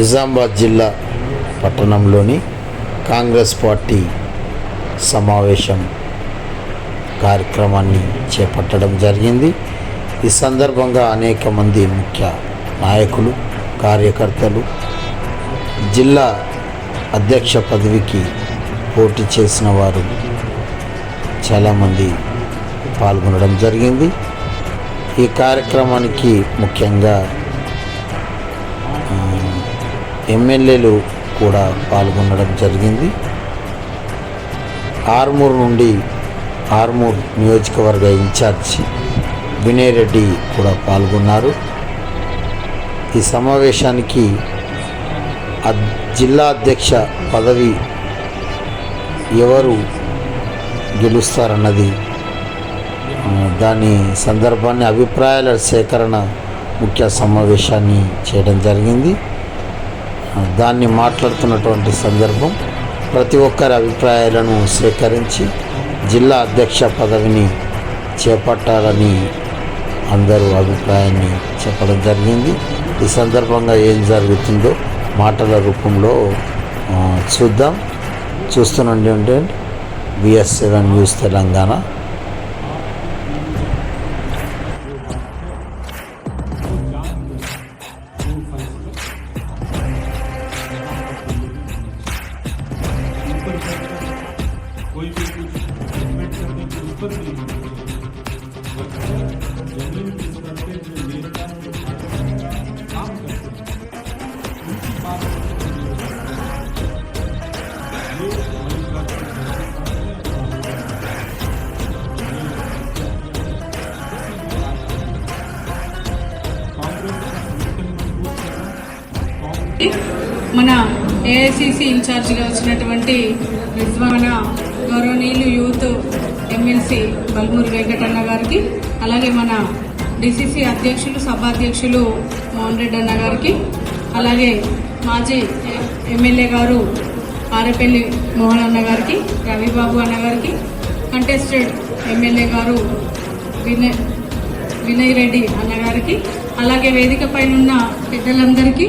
నిజామాబాద్ జిల్లా పట్టణంలోని కాంగ్రెస్ పార్టీ సమావేశం కార్యక్రమాన్ని చేపట్టడం జరిగింది. ఈ సందర్భంగా అనేక మంది ముఖ్య నాయకులు కార్యకర్తలు జిల్లా అధ్యక్ష పదవికి పోటీ చేసిన వారు చాలామంది పాల్గొనడం జరిగింది. ఈ కార్యక్రమానికి ముఖ్యంగా ఎమ్మెల్యేలు కూడా పాల్గొనడం జరిగింది. ఆర్మూర్ నుండి ఆర్మూర్ నియోజకవర్గ ఇన్ఛార్జ్ వినయ్ రెడ్డి కూడా పాల్గొన్నారు. ఈ సమావేశానికి జిల్లా అధ్యక్ష పదవి ఎవరు గెలుస్తారన్నది దాని సందర్భాన్ని అభిప్రాయాల సేకరణ ముఖ్య సమావేశాన్ని చేయడం జరిగింది. దాన్ని మాట్లాడుతున్నటువంటి సందర్భం ప్రతి ఒక్కరి అభిప్రాయాలను సేకరించి జిల్లా అధ్యక్ష పదవిని చేపట్టాలని అందరూ అభిప్రాయాన్ని చెప్పడం జరిగింది. ఈ సందర్భంగా ఏం జరుగుతుందో మాటల రూపంలో చూద్దాం. చూస్తుండండి ఉంటే బిఎస్ సెవెన్ న్యూస్ తెలంగాణ. మన ఏఐసిసి ఇన్ఛార్జిగా వచ్చినటువంటి రిజ్వాన గౌరవనీయులు యూత్ ఎమ్మెల్సీ బల్మూరి వెంకటన్న గారికి అలాగే మన డిసిసి అధ్యక్షులు సభాధ్యక్షులు మోహన్ రెడ్డి అన్న గారికి అలాగే మాజీ ఎమ్మెల్యే గారు ఆరేపల్లి మోహన్ అన్న గారికి రవిబాబు అన్న గారికి కంటెస్టెడ్ ఎమ్మెల్యే గారు వినయ్ వినయ్ రెడ్డి అన్నగారికి అలాగే వేదిక పైన ఉన్న పెద్దలందరికీ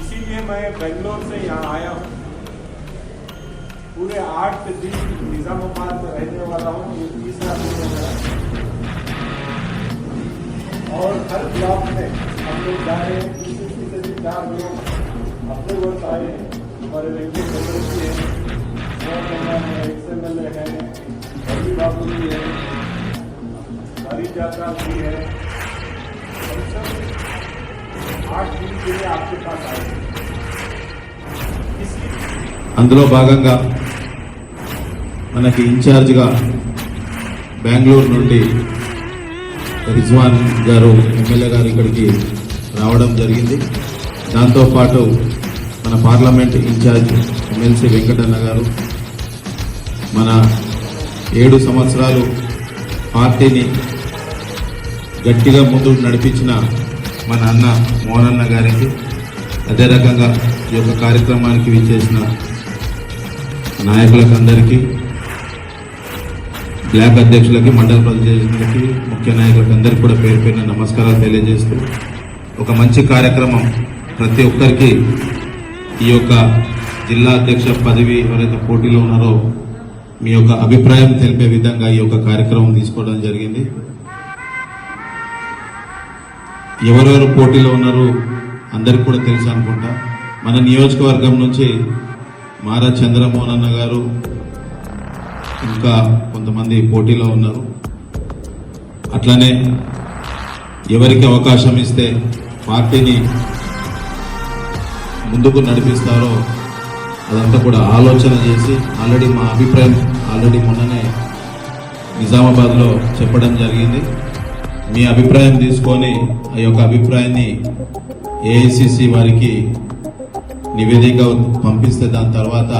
इसीलिए मैं बेंगलोर से यहाँ आया हूँ। पूरे आठ दिन निजामाबाद में रहने वाला हूँ, ये तीसरा दिन है मेरा। और हर ब्लॉक में हम लोग जा रहे हैं किसी किसी भी चार लोग अपने वर्ष आए हमारे वेंकट चंद्रजी है एक्स एम एल ए है रवि बाबू जी है हरी जात्रा जी है। అందులో భాగంగా మనకి ఇన్ఛార్జ్గా బెంగళూరు నుండి రిజ్వాన్ గారు ఎమ్మెల్యే గారు ఇక్కడికి రావడం జరిగింది. దాంతోపాటు మన పార్లమెంట్ ఇన్ఛార్జ్ ఎమ్మెల్సీ వెంకటన్న గారు మన ఏడు సంవత్సరాలు పార్టీని గట్టిగా ముందుకు నడిపించిన మన అన్న మోహనన్న గారికి అదే రకంగా ఈ యొక్క కార్యక్రమానికి విచ్చేసిన నాయకులకు అందరికీ బ్లాక్ అధ్యక్షులకి మండల ప్రతినిధులకి ముఖ్య నాయకులకు అందరికీ కూడా పేరు పైన నమస్కారాలు తెలియజేస్తూ ఒక మంచి కార్యక్రమం ప్రతి ఒక్కరికి ఈ యొక్క జిల్లా అధ్యక్ష పదవి ఎవరైతే పోటీలో ఉన్నారో మీ యొక్క అభిప్రాయం తెలిపే విధంగా ఈ యొక్క కార్యక్రమం తీసుకోవడం జరిగింది. ఎవరెవరు పోటీలో ఉన్నారు అందరికి కూడా తెలుసు అనుకుంటా. మన నియోజకవర్గం నుంచి మారా చంద్రమోహన్ అన్న గారు ఇంకా కొంతమంది పోటీలో ఉన్నారు. అట్లనే ఎవరికి అవకాశం ఇస్తే పార్టీని ముందుకు నడిపిస్తారో అదంతా కూడా ఆలోచన చేసి ఆల్రెడీ మా అభిప్రాయం ఆల్రెడీ మొన్ననే నిజామాబాద్లో చెప్పడం జరిగింది. మీ అభిప్రాయం తీసుకొని ఆ యొక్క అభిప్రాయాన్ని ఏఐసిసి వారికి నివేదిక పంపిస్తే దాని తర్వాత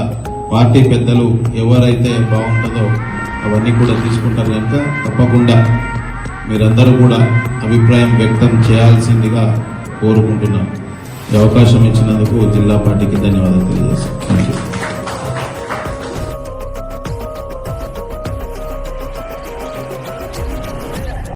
పార్టీ పెద్దలు ఎవరైతే బాగుంటుందో అవన్నీ కూడా తీసుకుంటారు కనుక తప్పకుండా మీరందరూ కూడా అభిప్రాయం వ్యక్తం చేయాల్సిందిగా కోరుకుంటున్నాం. ఈ అవకాశం ఇచ్చినందుకు జిల్లా పార్టీకి ధన్యవాదాలు తెలియజేస్తాను థ్యాంక్ యూ